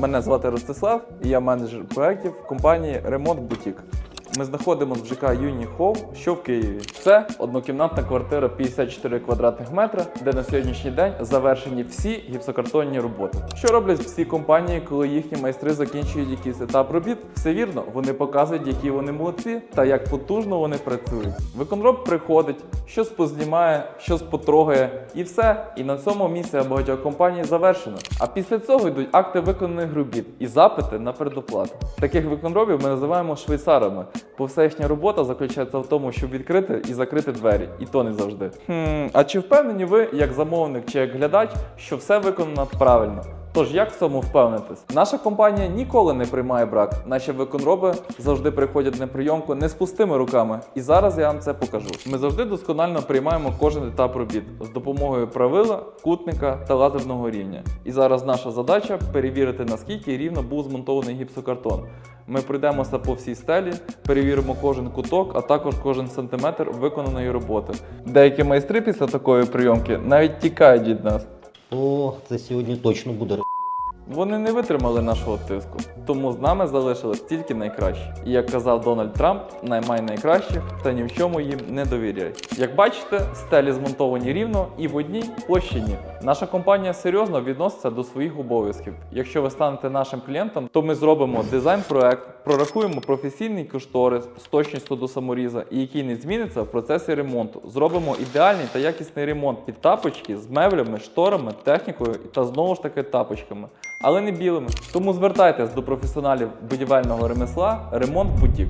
Мене звати Ростислав, і я менеджер проєктів компанії Ремонт Бутік. Ми знаходимося в ЖК Юні Хоу, що в Києві. Це однокімнатна квартира 54 квадратних метра, де на сьогоднішній день завершені всі гіпсокартонні роботи. Що роблять всі компанії, коли їхні майстри закінчують якийсь етап робіт? Все вірно, вони показують, які вони молодці та як потужно вони працюють. Виконроб приходить, щось познімає, щось потрогає, і все. І на цьому місія багатьох компаній завершена. А після цього йдуть акти виконаних робіт і запити на предоплату. Таких виконробів ми називаємо швейцарами, їхня робота заключається в тому, щоб відкрити і закрити двері, і то не завжди. Хм, а чи впевнені ви, як замовник чи як глядач, що все виконано правильно? Тож як в цьому впевнитись? Наша компанія ніколи не приймає брак. Наші виконроби завжди приходять на прийомку не з пустими руками. І зараз я вам це покажу. Ми завжди досконально приймаємо кожен етап робіт з допомогою правила, кутника та лазерного рівня. І зараз наша задача перевірити, наскільки рівно був змонтований гіпсокартон. Ми пройдемося по всій стелі, перевіримо кожен куток, а також кожен сантиметр виконаної роботи. Деякі майстри після такої прийомки навіть тікають від нас. О, це сьогодні точно буде. Вони не витримали нашого тиску, тому з нами залишились тільки найкращі. І як казав Дональд Трамп, наймай найкращих та ні в чому їм не довіряй. Як бачите, стелі змонтовані рівно і в одній площині. Наша компанія серйозно відноситься до своїх обов'язків. Якщо ви станете нашим клієнтом, то ми зробимо дизайн-проект, прорахуємо професійний кошторис з точністю до саморіза, і який не зміниться в процесі ремонту. Зробимо ідеальний та якісний ремонт під тапочки з меблями, шторами, технікою та знову ж таки тапочками але не білими. Тому звертайтесь до професіоналів будівельного ремесла Ремонт Бутік.